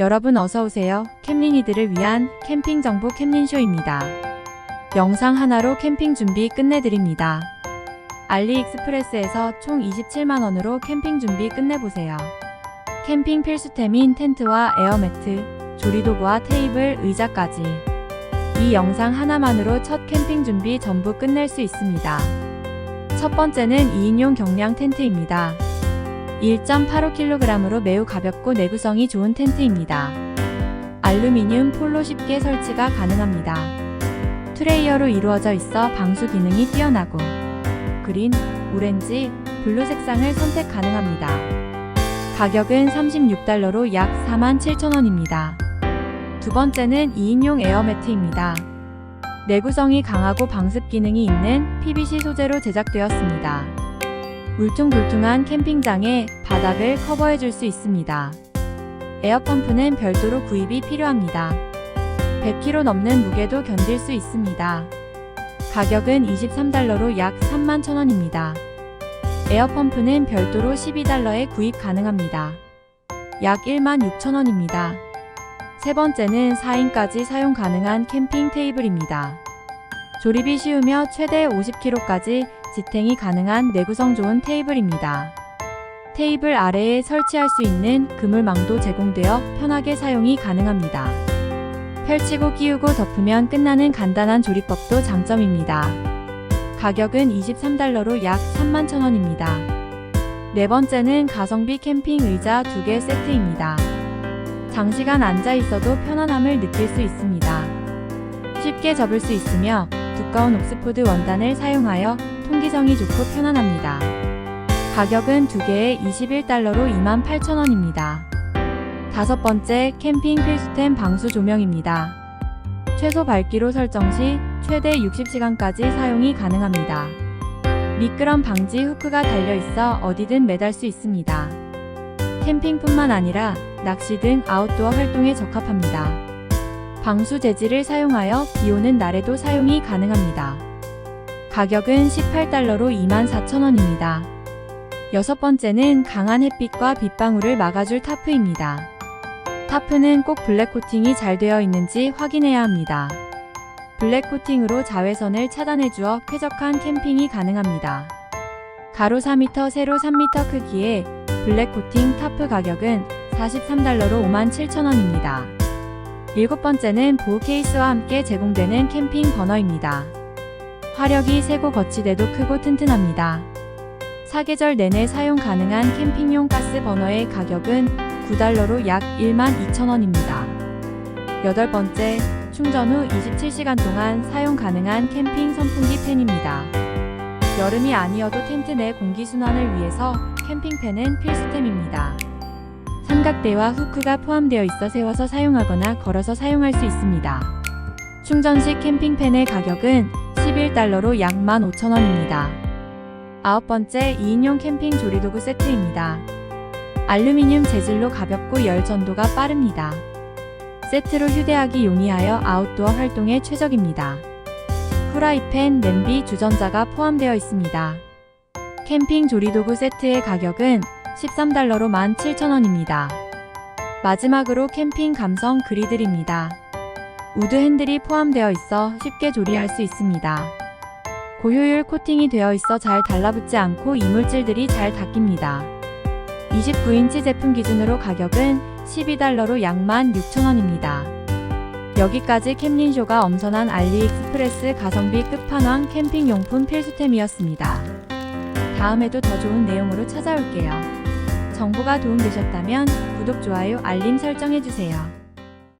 여러분 어서오세요. 캠린이들을 위한 캠핑 정보 캠린쇼입니다. 영상 하나로 캠핑 준비 끝내드립니다. 알리익스프레스에서 총 27만원으로 캠핑 준비 끝내보세요. 캠핑 필수템인 텐트와 에어매트, 조리도구와 테이블, 의자까지. 이 영상 하나만으로 첫 캠핑 준비 전부 끝낼 수 있습니다. 첫 번째는 2인용 경량 텐트입니다. 1.85kg으로 매우 가볍고 내구성이 좋은 텐트입니다. 알루미늄 폴로 쉽게 설치가 가능합니다. 트레이어로 이루어져 있어 방수 기능이 뛰어나고 그린, 오렌지, 블루 색상을 선택 가능합니다. 가격은 36달러로 약 47,000원입니다. 두 번째는 2인용 에어매트입니다. 내구성이 강하고 방습 기능이 있는 PVC 소재로 제작되었습니다. 울퉁불퉁한 캠핑장에 바닥을 커버해 줄 수 있습니다. 에어펌프는 별도로 구입이 필요합니다. 100kg 넘는 무게도 견딜 수 있습니다. 가격은 23달러로 약 3만 1,000원입니다. 에어펌프는 별도로 12달러에 구입 가능합니다. 약 1만 6천원입니다. 세 번째는 4인까지 사용 가능한 캠핑 테이블입니다. 조립이 쉬우며 최대 50kg까지 지탱이 가능한 내구성 좋은 테이블입니다. 테이블 아래에 설치할 수 있는 그물망도 제공되어 편하게 사용이 가능합니다. 펼치고 끼우고 덮으면 끝나는 간단한 조리법도 장점입니다. 가격은 23달러로 약 31,000원입니다. 네 번째는 가성비 캠핑 의자 2개 세트입니다. 장시간 앉아 있어도 편안함을 느낄 수 있습니다. 쉽게 접을 수 있으며 두꺼운 옥스포드 원단을 사용하여 통기성이 좋고 편안합니다. 가격은 두 개에 21달러로 28,000원입니다. 다섯 번째 캠핑 필수템 방수 조명입니다. 최소 밝기로 설정 시 최대 60시간까지 사용이 가능합니다. 미끄럼 방지 후크가 달려 있어 어디든 매달 수 있습니다. 캠핑뿐만 아니라 낚시 등 아웃도어 활동에 적합합니다. 방수 재질을 사용하여 비 오는 날에도 사용이 가능합니다. 가격은 18달러로 24,000원입니다. 여섯 번째는 강한 햇빛과 빗방울을 막아줄 타프입니다. 타프는 꼭 블랙 코팅이 잘 되어 있는지 확인해야 합니다. 블랙 코팅으로 자외선을 차단해주어 쾌적한 캠핑이 가능합니다. 가로 4m, 세로 3m 크기의 블랙 코팅 타프 가격은 43달러로 57,000원입니다. 일곱 번째는 보호 케이스와 함께 제공되는 캠핑 버너입니다. 화력이 세고 거치대도 크고 튼튼합니다. 사계절 내내 사용 가능한 캠핑용 가스 버너의 가격은 9달러로 약 12,000원입니다. 여덟 번째, 충전 후 27시간 동안 사용 가능한 캠핑 선풍기 팬입니다. 여름이 아니어도 텐트 내 공기순환을 위해서 캠핑팬은 필수템입니다. 삼각대와 후크가 포함되어 있어 세워서 사용하거나 걸어서 사용할 수 있습니다. 충전식 캠핑팬의 가격은 11달러로 약 15,000원입니다. 아홉 번째 2인용 캠핑 조리도구 세트입니다. 알루미늄 재질로 가볍고 열 전도가 빠릅니다. 세트로 휴대하기 용이하여 아웃도어 활동에 최적입니다. 후라이팬, 냄비, 주전자가 포함되어 있습니다. 캠핑 조리도구 세트의 가격은 13달러로 17,000원입니다. 마지막으로 캠핑 감성 그리들입니다. 우드 핸들이 포함되어 있어 쉽게 조리할 수 있습니다. 고효율 코팅이 되어 있어 잘 달라붙지 않고 이물질들이 잘 닦입니다. 29인치 제품 기준으로 가격은 12달러로 약 16,000원입니다. 여기까지 캠린쇼가 엄선한 알리익스프레스 가성비 끝판왕 캠핑용품 필수템이었습니다. 다음에도 더 좋은 내용으로 찾아올게요. 정보가 도움되셨다면 구독, 좋아요, 알림 설정해주세요.